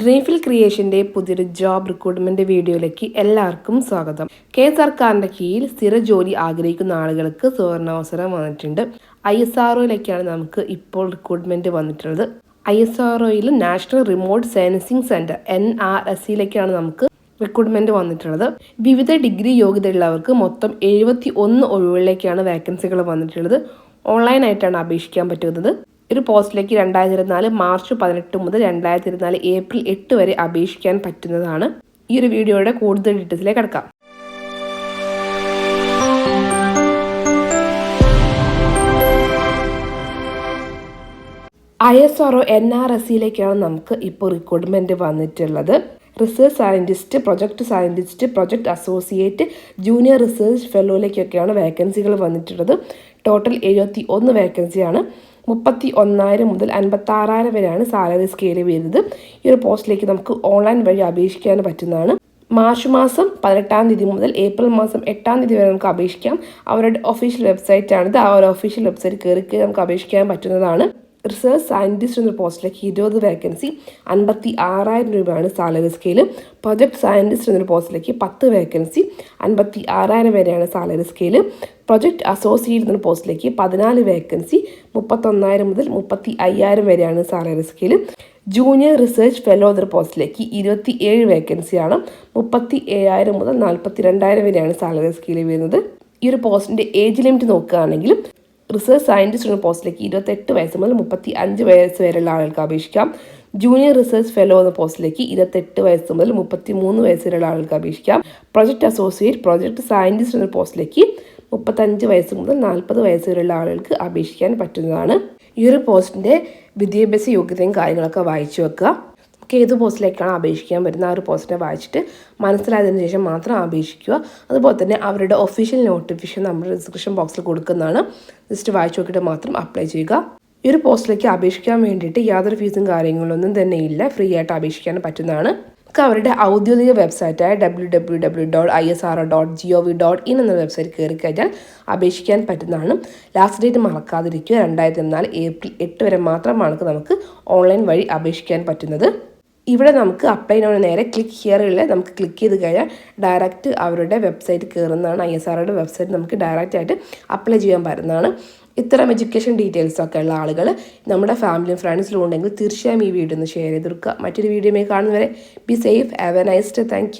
Dreamfill ക്രിയേഷന്റെ പുതിയൊരു job recruitment വീഡിയോയിലേക്ക് എല്ലാവർക്കും സ്വാഗതം. കെ സർക്കാരിന്റെ കീഴിൽ സ്ഥിര ജോലി ആഗ്രഹിക്കുന്ന ആളുകൾക്ക് സുവർണാവസരം വന്നിട്ടുണ്ട്. ഐ എസ് ആർ ഒയിലേക്കാണ് നമുക്ക് ഇപ്പോൾ റിക്രൂട്ട്മെന്റ് വന്നിട്ടുള്ളത്. I S R ഒയിൽ national remote sensing centre N R S സിയിലേക്കാണ് നമുക്ക് റിക്രൂട്ട്മെന്റ് വന്നിട്ടുള്ളത്. വിവിധ ഡിഗ്രി യോഗ്യതയുള്ളവർക്ക് മൊത്തം എഴുപത്തി ഒന്ന് ഒഴിവുകളിലേക്കാണ് വേക്കൻസികൾ വന്നിട്ടുള്ളത്. ഓൺലൈനായിട്ടാണ് അപേക്ഷിക്കാൻ പറ്റുന്നത്. ഒരു പോസ്റ്റിലേക്ക് രണ്ടായിരത്തി ഇരുപത്തിനാല് മാർച്ച് പതിനെട്ട് മുതൽ രണ്ടായിരത്തി ഇരുപത്തിനാല് ഏപ്രിൽ എട്ട് വരെ അപേക്ഷിക്കാൻ പറ്റുന്നതാണ്. ഈ ഒരു വീഡിയോയുടെ കൂടുതൽ ഡീറ്റെയിൽസിലേക്ക് കിടക്കാം. I S R O N R S സിയിലേക്കാണ് നമുക്ക് ഇപ്പോൾ റിക്രൂട്ട്മെന്റ് വന്നിട്ടുള്ളത്. Research scientist project scientist project associate junior research ഫെലോയിലേക്കൊക്കെയാണ് വേക്കൻസികൾ വന്നിട്ടുള്ളത്. ടോട്ടൽ എഴുപത്തി ഒന്ന് വേക്കൻസിയാണ് മുപ്പത്തി ഒന്നായിരം മുതൽ അൻപത്താറായിരം വരെയാണ് സാലറി സ്കെയിൽ വരുന്നത്. ഈ ഒരു പോസ്റ്റിലേക്ക് നമുക്ക് ഓൺലൈൻ വഴി അപേക്ഷിക്കാൻ പറ്റുന്നതാണ്. മാർച്ച് മാസം പതിനെട്ടാം തീയതി മുതൽ ഏപ്രിൽ മാസം എട്ടാം തീയതി വരെ നമുക്ക് അപേക്ഷിക്കാം. അവരുടെ ഒഫീഷ്യൽ വെബ്സൈറ്റ് ആണിത്. ആ ഒരു ഒഫീഷ്യൽ വെബ്സൈറ്റ് കയറി നമുക്ക് അപേക്ഷിക്കാൻ പറ്റുന്നതാണ്. റിസർച്ച് സയന്റിസ്റ്റ് എന്ന പോസ്റ്റിലേക്ക് ഇരുപത് വേക്കൻസി അൻപത്തി ആറായിരം രൂപയാണ് സാലറി സ്കെയിൽ പ്രൊജക്ട് സയന്റിസ്റ്റ് എന്നൊരു പോസ്റ്റിലേക്ക് പത്ത് വേക്കൻസി അൻപത്തി ആറായിരം വരെയാണ് സാലറി സ്കെയിൽ പ്രൊജക്ട് അസോസിയേറ്റ് എന്ന പോസ്റ്റിലേക്ക് പതിനാല് വേക്കൻസി മുപ്പത്തൊന്നായിരം മുതൽ മുപ്പത്തി അയ്യായിരം വരെയാണ് salary scale junior research fellow എന്ന പോസ്റ്റിലേക്ക് ഇരുപത്തി ഏഴ് വേക്കൻസിയാണ് മുപ്പത്തി ഏഴായിരം മുതൽ നാൽപ്പത്തി രണ്ടായിരം വരെയാണ് സാലറി സ്കെയിൽ വരുന്നത്. ഈ ഒരു പോസ്റ്റിന്റെ ഏജ് ലിമിറ്റ് നോക്കുകയാണെങ്കിൽ റിസർച്ച് സയന്റിസ്റ്റ് എന്ന പോസ്റ്റിലേക്ക് ഇരുപത്തെട്ട് വയസ്സ് മുതൽ മുപ്പത്തി അഞ്ച് വയസ്സ് വരെയുള്ള ആളുകൾക്ക് അപേക്ഷിക്കാം. ജൂനിയർ റിസർച്ച് ഫെലോ എന്ന പോസ്റ്റിലേക്ക് ഇരുപത്തെട്ട് വയസ്സ് മുതൽ മുപ്പത്തി മൂന്ന് വയസ്സ് വരെയുള്ള ആളുകൾക്ക് അപേക്ഷിക്കാം. പ്രൊജക്ട് അസോസിയേറ്റ് പ്രൊജക്ട് സയന്റിസ്റ്റ് എന്ന പോസ്റ്റിലേക്ക് മുപ്പത്തഞ്ച് വയസ്സ് മുതൽ നാൽപ്പത് വയസ്സ് വരെയുള്ള ആളുകൾക്ക് അപേക്ഷിക്കാൻ പറ്റുന്നതാണ്. ഈ ഒരു പോസ്റ്റിന്റെ വിദ്യാഭ്യാസ യോഗ്യതയും കാര്യങ്ങളൊക്കെ വായിച്ചു വെക്കുക. നമുക്ക് ഏത് പോസ്റ്റിലേക്കാണ് അപേക്ഷിക്കാൻ പറ്റുന്ന ആ ഒരു പോസ്റ്റിനെ വായിച്ചിട്ട് മനസ്സിലായതിനു ശേഷം മാത്രം അപേക്ഷിക്കുക. അതുപോലെ തന്നെ അവരുടെ ഒഫീഷ്യൽ നോട്ടിഫിക്കേഷൻ നമ്മുടെ ഡിസ്ക്രിപ്ഷൻ ബോക്സിൽ കൊടുക്കുന്നതാണ്. ജസ്റ്റ് വായിച്ചു നോക്കിയിട്ട് മാത്രം അപ്ലൈ ചെയ്യുക. ഈ ഒരു പോസ്റ്റിലേക്ക് അപേക്ഷിക്കാൻ വേണ്ടിയിട്ട് യാതൊരു ഫീസും കാര്യങ്ങളൊന്നും തന്നെ ഇല്ല. ഫ്രീ ആയിട്ട് അപേക്ഷിക്കാൻ പറ്റുന്നതാണ്. നമുക്ക് അവരുടെ ഔദ്യോഗിക വെബ്സൈറ്റായ W W W dot I S R O dot G O V dot in എന്ന വെബ്സൈറ്റ് കയറി കഴിഞ്ഞാൽ അപേക്ഷിക്കാൻ പറ്റുന്നതാണ്. ലാസ്റ്റ് ഡേറ്റ് മറക്കാതിരിക്കുക. രണ്ടായിരത്തി നാല് ഏപ്രിൽ എട്ട് വരെ മാത്രമാണ് നമുക്ക് ഓൺലൈൻ വഴി അപേക്ഷിക്കാൻ പറ്റുന്നത്. ഇവിടെ നമുക്ക് അപ്ലൈ നോ നേരെ ക്ലിക്ക് ഹിയറിൽ നമുക്ക് ക്ലിക്ക് ചെയ്ത് കഴിഞ്ഞാൽ ഡയറക്റ്റ് അവരുടെ വെബ്സൈറ്റ് കയറുന്നതാണ് ഐ എസ് ആറുടെ വെബ്സൈറ്റ് നമുക്ക് ഡയറക്റ്റ് ആയിട്ട് അപ്ലൈ ചെയ്യാൻ പറ്റുന്നതാണ്. ഇത്തരം എഡ്യൂക്കേഷൻ ഡീറ്റെയിൽസ് ഒക്കെ ഉള്ള ആളുകൾ നമ്മുടെ ഫാമിലിയും ഫ്രണ്ട്സിലും ഉണ്ടെങ്കിൽ തീർച്ചയായും ഈ വീഡിയോ ഒന്ന് ഷെയർ ചെയ്ത് കൊടുക്കുക. മറ്റൊരു വീഡിയോയിൽ കാണുന്നവരെ be safe have a nice day thank